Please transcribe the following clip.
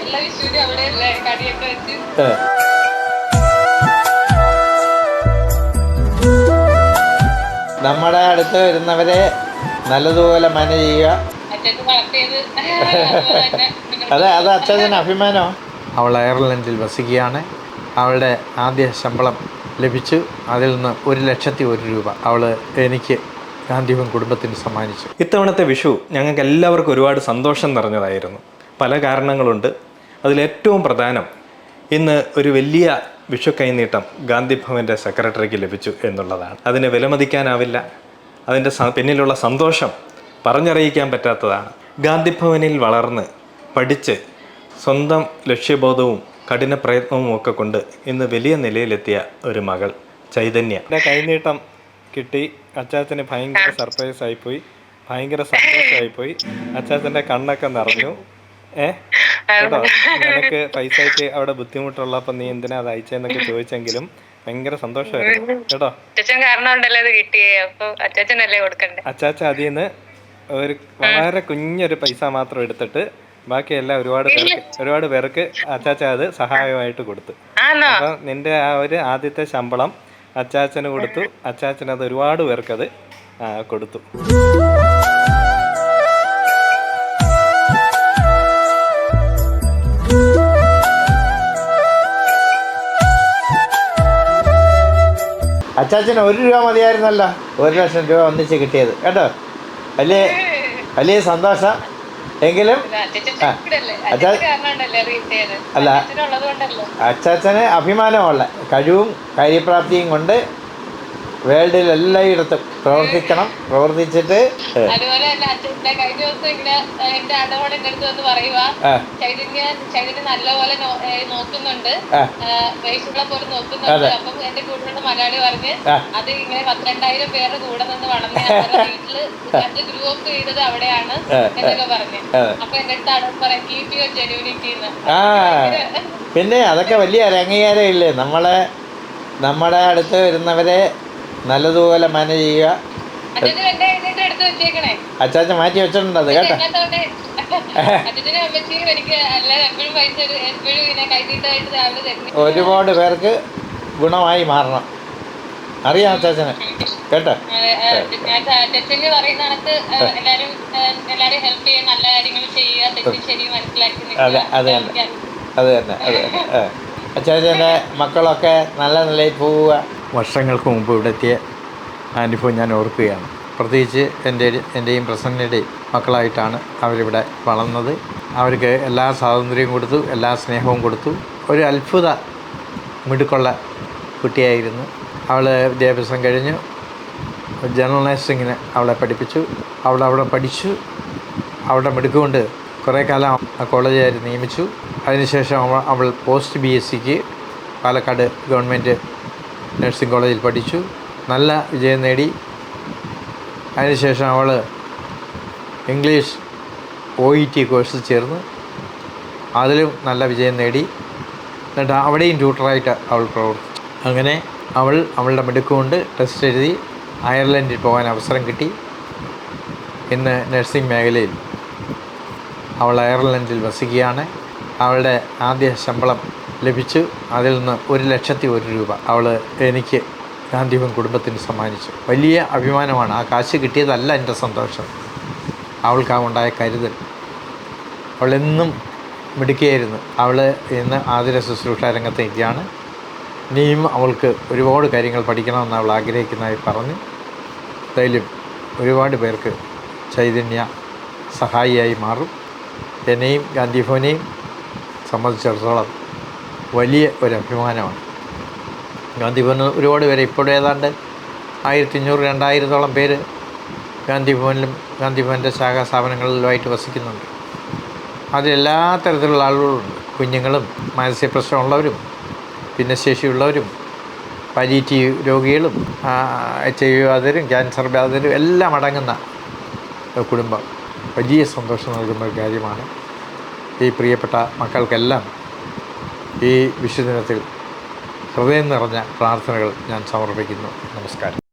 എല്ലാ വിഷുവിനും അവിടെ കടിയൊക്കെ വെച്ച്. നമ്മുടെ അടുത്ത് വരുന്നവരെ നല്ലതുപോലെ മന ചെയ്യുക. അച്ഛൻ അതെ അത് അച്ഛന് അഭിമാനോ അവൾ അയർലൻഡിൽ വസിക്കുകയാണ്. അവളുടെ ആദ്യ ശമ്പളം ലഭിച്ചു. അതിൽ നിന്ന് ഒരു ലക്ഷത്തി ഒരു രൂപ അവൾ എനിക്ക് ഗാന്ധിഭവൻ കുടുംബത്തിന് സമ്മാനിച്ചു. ഇത്തവണത്തെ വിഷു ഞങ്ങൾക്ക് എല്ലാവർക്കും ഒരുപാട് സന്തോഷം നിറഞ്ഞതായിരുന്നു. പല കാരണങ്ങളുണ്ട്. അതിലേറ്റവും പ്രധാനം ഇന്ന് ഒരു വലിയ വിഷു കൈനീട്ടം ഗാന്ധിഭവന്റെ സെക്രട്ടറിക്ക് ലഭിച്ചു എന്നുള്ളതാണ്. അതിനെ വിലമതിക്കാനാവില്ല. അതിന്റെ പിന്നിലുള്ള സന്തോഷം പറഞ്ഞറിയിക്കാൻ പറ്റാത്തതാണ്. ഗാന്ധിഭവനിൽ വളർന്ന് പഠിച്ച് സ്വന്തം ലക്ഷ്യബോധവും കഠിന പ്രയത്നവും ഒക്കെ കൊണ്ട് ഇന്ന് വലിയ നിലയിലെത്തിയ ഒരു മകൾ ചൈതന്യ. എന്റെ കൈനീട്ടം കിട്ടി. അച്ചാച്ചന് ഭയങ്കര സർപ്രൈസ് ആയിപ്പോയി ഭയങ്കര സന്തോഷമായിപ്പോയി അച്ചാച്ചന്റെ കണ്ണൊക്കെ നിറഞ്ഞു. ഏ? കേട്ടോ നിനക്ക് പൈസയ്ക്ക് അവിടെ ബുദ്ധിമുട്ടുള്ളപ്പോൾ നീ എന്തിനാ അത് അയച്ചെന്നൊക്കെ ചോദിച്ചെങ്കിലും ഭയങ്കര സന്തോഷമായിരുന്നു. കേട്ടോ. അച്ഛൻ കാരണം ഉണ്ടല്ലോ അത് കിട്ടിയേ. അപ്പൊ അച്ചാച്ചനല്ലേ കൊടുക്കണ്ടേ? അച്ചാച്ച അതിൽ നിന്ന് ഒരു വളരെ കുഞ്ഞൊരു പൈസ മാത്രം എടുത്തിട്ട് ബാക്കിയെല്ലാം ഒരുപാട് പേർക്ക് ഒരുപാട് പേർക്ക് അച്ചാച്ച അത് സഹായമായിട്ട് കൊടുത്തു. അപ്പൊ നിന്റെ ആ ഒരു ആദ്യത്തെ ശമ്പളം അച്ചാച്ചന് കൊടുത്തു. അച്ചാച്ചന് അത് ഒരുപാട് പേർക്കത് അത് കൊടുത്തു. അച്ചാച്ചന് ഒരു രൂപ മതിയായിരുന്നല്ല. ഒരു ലക്ഷം രൂപ ഒന്നിച്ച് കിട്ടിയത്. കേട്ടോ? വലിയ വലിയ സന്തോഷം. എങ്കിലും അല്ല. അച്ചാച്ചന് അഭിമാനമുള്ള കഴിവും കാര്യപ്രാപ്തിയും കൊണ്ട് വേൾഡിൽ എല്ലായിടത്തും പ്രവർത്തിക്കണം പ്രവർത്തിച്ചിട്ട് അതുപോലെ തന്നെ അച്ഛന്റെ കഴിഞ്ഞ ദിവസം ഇങ്ങനെ ഏഹ്, എന്റെ അടവോടെ എന്റെ അടുത്ത് വന്ന് പറയുക ചൈതന്യ ചൈതന്യ നല്ലപോലെ നോ- നോക്കുന്നുണ്ട്. പോലെ നോക്കുന്നുണ്ട്. അതെ. അപ്പം എന്റെ കൂട്ടിലുള്ള മലയാളി പറഞ്ഞ് അത് ഇങ്ങനെ പന്ത്രണ്ടായിരം പേരുടെ കൂടെ നിന്ന് വളർന്ന വീട്ടിൽ അത് ഗ്രൂ ചെയ്തത് അവിടെയാണ് എന്നൊക്കെ പറഞ്ഞ്. ആ. അപ്പൊ എന്റെ അടുത്ത് അടവ് പറയാം കീപ് യുവർ ജെന്യൂനിറ്റി എന്ന് ആ. പിന്നെ അതൊക്കെ വലിയ ഇല്ലേ നമ്മളെ നമ്മുടെ അടുത്ത് വരുന്നവരെ നല്ലതുപോലെ മാനേജ് ചെയ്യുക. അച്ചാച്ച മാറ്റി വെച്ചിട്ടുണ്ട് അത് കേട്ടോ. ഒരുപാട് പേർക്ക് ഗുണമായി മാറണം. അറിയാം അച്ചാച്ചന്. കേട്ടോ? അച്ഛന് പറയുന്ന കണക്ക് ഏഹ്, എല്ലാരും ഏഹ്, എല്ലാരും ഹെൽപ്പ് ചെയ്യാൻ നല്ല കാര്യങ്ങൾ ചെയ്യുക തെറ്റും ശരിയും മനസ്സിലാക്കി നിൽക്കുക. അതെ അത്. അത് തന്നെ അത് തന്നെ. അച്ചാച്ചന്റെ മക്കളൊക്കെ നല്ല നിലയിൽ പോവുക. വർഷങ്ങൾക്ക് മുമ്പ് ഇവിടെ എത്തിയ അനുഭവം ഞാൻ ഓർക്കുകയാണ്. പ്രത്യേകിച്ച് എന്റെ എന്റെയും പ്രസന്നയുടെയും മക്കളായിട്ടാണ് അവരിവിടെ വളർന്നത്. അവർക്ക് എല്ലാ സ്വാതന്ത്ര്യവും കൊടുത്തു എല്ലാ സ്നേഹവും കൊടുത്തു. ഒരു അത്ഭുത മിടുക്കുള്ള കുട്ടിയായിരുന്നു. അവൾ വിദ്യാഭ്യാസം കഴിഞ്ഞു. ജനറൽ നഴ്സിങ്ങിന് അവളെ പഠിപ്പിച്ചു. അവൾ അവിടെ പഠിച്ചു. അവിടെ മിടുക്കുകൊണ്ട് കുറേ കാലം കോളേജുകാർ നിയമിച്ചു. അതിനുശേഷം അവൾ അവൾ പോസ്റ്റ് ബി എസ് സിക്ക് പാലക്കാട് ഗവൺമെന്റ് നഴ്സിംഗ് കോളേജിൽ പഠിച്ചു. നല്ല വിജയം നേടി. അതിനുശേഷം അവൾ ഇംഗ്ലീഷ് ഒ ഇ ടി കോഴ്സിൽ ചേർന്ന്. അതിലും നല്ല വിജയം നേടി. എന്നിട്ട് അവിടെയും ട്യൂട്ടറായിട്ട് അവൾ പ്രവർത്തിച്ചു. അങ്ങനെ അവൾ അവളുടെ മിടുക്കുകൊണ്ട് ടെസ്റ്റ് എഴുതി അയർലൻഡിൽ പോകാൻ അവസരം കിട്ടി. ഇന്ന് നഴ്സിംഗ് മേഖലയിൽ അവൾ അയർലൻഡിൽ വസിക്കുകയാണ്. അവളുടെ ആദ്യ ശമ്പളം ലഭിച്ചു. അതിൽ നിന്ന് ഒരു ലക്ഷത്തി ഒരു രൂപ അവൾ എനിക്ക് ഗാന്ധിഭവൻ കുടുംബത്തിന് സമ്മാനിച്ചു. വലിയ അഭിമാനമാണ്. ആ കാശ് കിട്ടിയതല്ല എന്റെ സന്തോഷം. അവൾക്ക് ആ ഉണ്ടായ കരുതൽ. അവളെന്നും മിടുക്കിയായിരുന്നു. അവൾ ഇന്ന് ആതിര ശുശ്രൂഷ രംഗത്തേക്കാണ് ഇനിയും അവൾക്ക് ഒരുപാട് കാര്യങ്ങൾ പഠിക്കണമെന്ന് അവൾ ആഗ്രഹിക്കുന്നതായി പറഞ്ഞു. എന്തായാലും ഒരുപാട് പേർക്ക് ചൈതന്യ സഹായിയായി മാറും. എന്നെയും ഗാന്ധിഭവനെയും സംബന്ധിച്ചിടത്തോളം വലിയ ഒരു അഭിമാനമാണ്. ഗാന്ധിഭവന് ഒരുപാട് പേര് ഇപ്പോഴും ഏതാണ്ട് ആയിരത്തി അഞ്ഞൂറ് രണ്ടായിരത്തോളം പേര് ഗാന്ധിഭവനിലും ഗാന്ധിഭവന്റെ ശാഖാ സ്ഥാപനങ്ങളിലുമായിട്ട് വസിക്കുന്നുണ്ട്. അതിലെല്ലാ തരത്തിലുള്ള ആളുകളുണ്ട്. കുഞ്ഞുങ്ങളും മാനസിക പ്രശ്നമുള്ളവരും ഭിന്നശേഷിയുള്ളവരും പരീറ്റി രോഗികളും എച്ച് ഐ വി ബാധിതരും ക്യാൻസർ ബാധിതരും എല്ലാം അടങ്ങുന്ന കുടുംബം. വലിയ സന്തോഷം നൽകുന്ന ഒരു കാര്യമാണ് ഈ പ്രിയപ്പെട്ട മക്കൾക്കെല്ലാം ഈ വിശുദിനത്തിൽ ഹൃദയം നിറഞ്ഞ പ്രാർത്ഥനകൾ ഞാൻ സമർപ്പിക്കുന്നു. നമസ്കാരം.